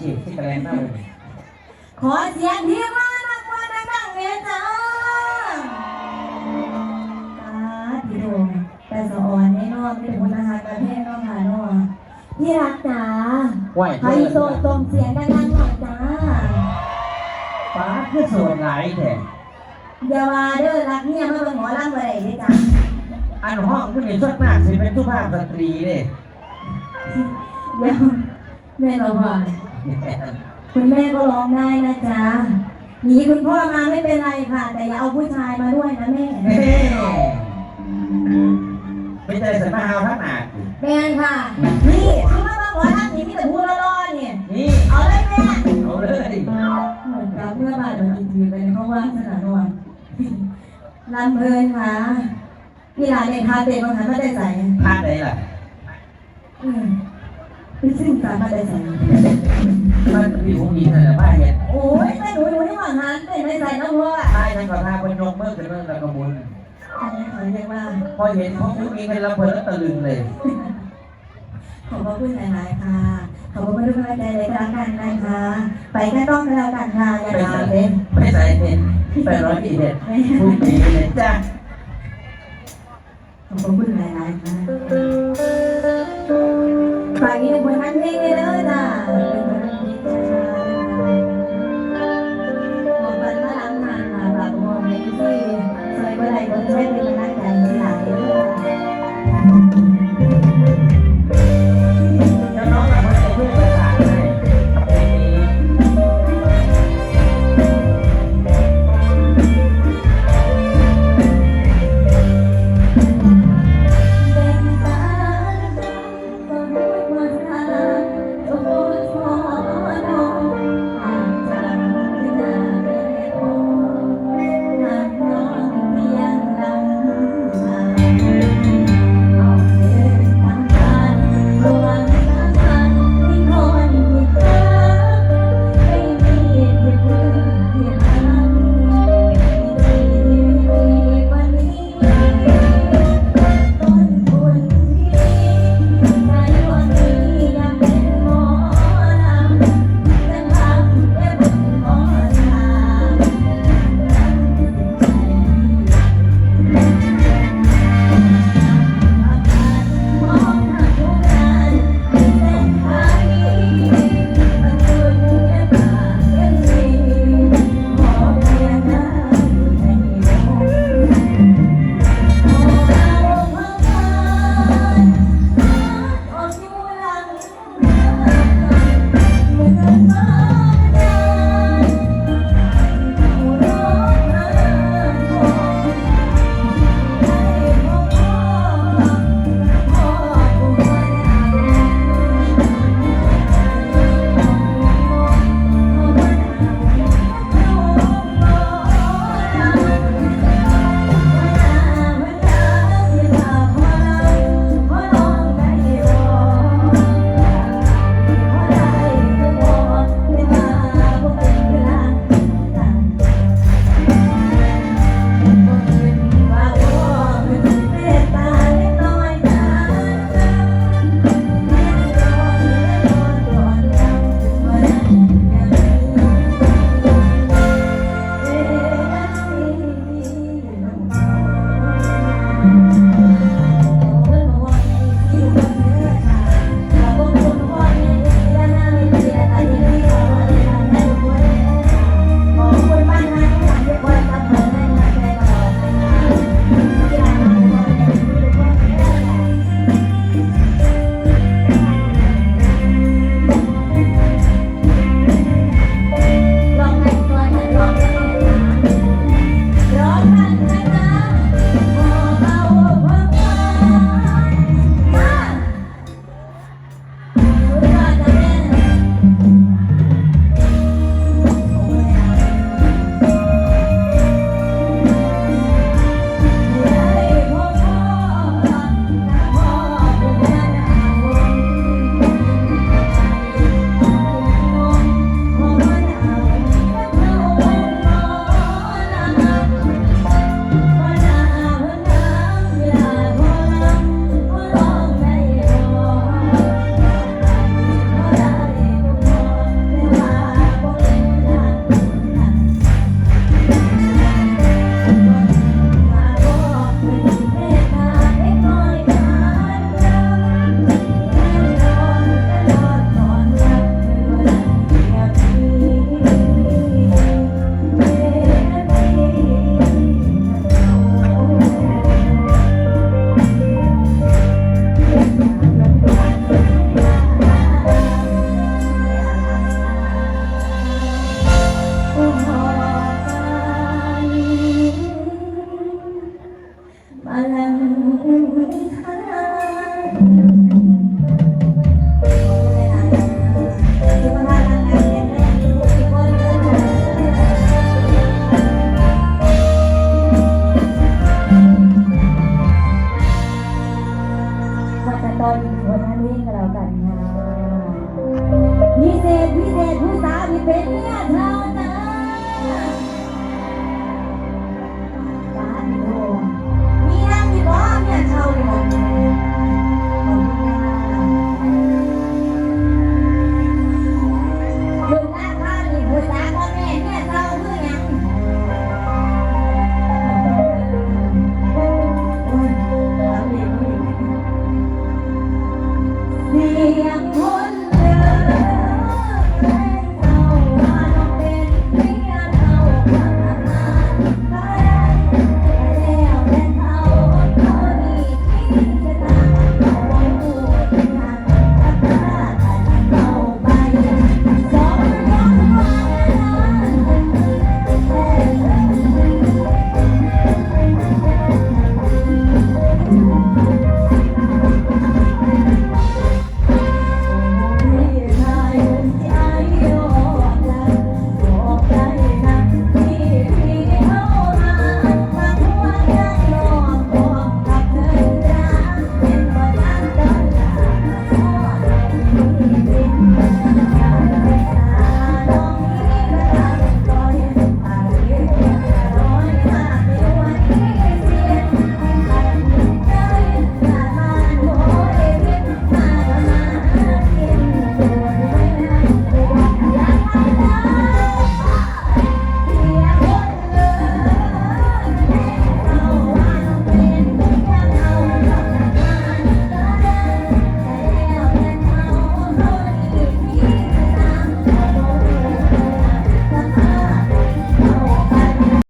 จีบที่กระแลนมากเลยขอเสียงที่ว่านักว่าดังๆเลยจ้าตาพี่โดมแต่สะออนแน่นอนไม่ถึงคนอาหารประเภทน้องหาน้องพี่รักจ๋าไหวไฮเพื่อโซตรงเสียงดังๆหน่อยจ้าป้าคือโสดหลายแท้อย่าว่าเด้อรักเนี่ยมาเป็นหมอลำอะไรเด้จ้าอันห้องก็มีส่วนมากสิเป็นสุกภาพสตรีเด้เดี๋ยว แม่เราว่าคุณแม่ก็ร้องได้นะจ๊ะหนีคุณพ่อมาไม่เป็นไรค่ะ แต่อย่าเอาผู้ชายมาด้วยนะแม่เฮ้ไม่ใจสันมาหาวทั้งหนาสิแม่ค่ะ นี่คือว่ามาหมอลำนี่มีแต่พูดล่อๆเนี่ยนี่เอาเลยแม่เอาเลยเหมือนกับเมื่อบาดโดนจริงๆไปเพราะว่าสนามนวลลำเพลินค่ะพี่หลานเด็กทาเด็กบางครั้งก็ได้ใส่พลาดไหนล่ะ อืม พี่ซึ่งสามารถได้ใส่มันมีผู้หญิงน่ะบ้าเห็นโอ้ยแต่หนูอยู่ที่หว่างนั้นเป็นไม่ใส่น้องพ่อใช่ทั้งกับพาคนยกมือขึ้นเรื่องตะกบุญอันนี้ขอเรียกว่า พอเห็นพวกผู้หญิงเป็นระเบิดแล้วตะลึงเลยขอบพระคุณหลายๆค่ะขอบพระคุณทุกกำลังใจเลยก็แล้วกันนะคะ ไปแค่ต้องก็แล้วกันค่ะอย่าไม่ถาใส่มเลยไม่ใส่เห็นไปร้อยปีเด็ดผู้หญิงเลยจ้าขอบพระคุณหลายๆค่ะ Yeah. night.